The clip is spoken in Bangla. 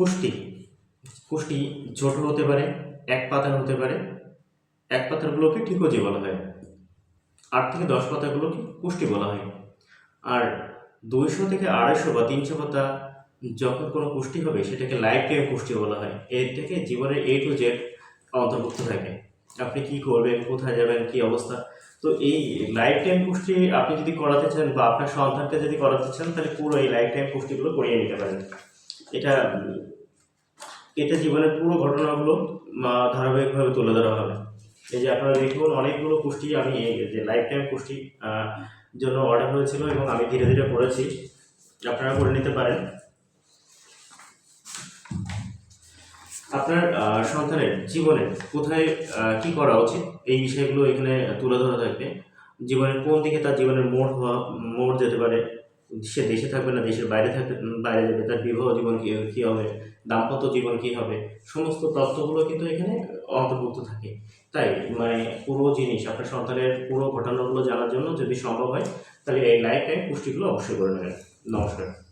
কুষ্টি কুষ্টি ছোট হতে পারে, এক পাতার হতে পারে। এক পাতারগুলোকে ঠিকজি বলা হয়। আট থেকে দশ পাতাগুলোকে কুষ্টি বলা হয়। আর দুইশো থেকে আড়াইশো বা তিনশো পাতা যখন কোনো কুষ্টি হবে, সেটাকে লাইফ টাইম কুষ্টি বলা হয়। এর থেকে জীবনের এ টু জেড অন্তর্ভুক্ত থাকে। আপনি কি করবেন, কোথায় যাবেন, কি অবস্থা? তো এই লাইফ টাইম কুষ্টি আপনি যদি করাতে চান বা আপনার সন্তানকে যদি করাতে চান, তাহলে পুরো এই লাইফ টাইম কুষ্টিগুলো করিয়ে নিতে পারেন। এটা এটা জীবনের পুরো ঘটনাগুলো ধারাবাহিকভাবে তুলে ধরা হবে। এই যে আপনারা দেখুন অনেকগুলো কুষ্টি আমি যে লাইফ টাইম আহ, জন্য অর্ডার হয়েছিল এবং আমি ধীরে ধীরে করেছি। আপনারা করে নিতে পারেন। আপনার সন্তানের জীবনে কোথায় কি করা উচিত? এই বিষয়গুলো এখানে তুলে ধরা থাকবে। জীবনের কোন দিকে তার জীবনের মোড় হওয়া মোড় যেতে পারে? সে দেশে থাকবে না, দেশের বাইরে থাকবে, বাইরে যাবে, তার বিবাহ জীবন কী কী হবে, দাম্পত্য জীবন কী হবে, সমস্ত তথ্যগুলো কিন্তু এখানে অন্তর্ভুক্ত থাকে। তাই মানে পুরো জিনিস আপনার সন্তানের পুরো ঘটনাগুলো জানার জন্য যদি সম্ভব হয়, তাহলে এই লাইফ টাইম পুষ্টিগুলো অবশ্যই করে নেবেন। নমস্কার।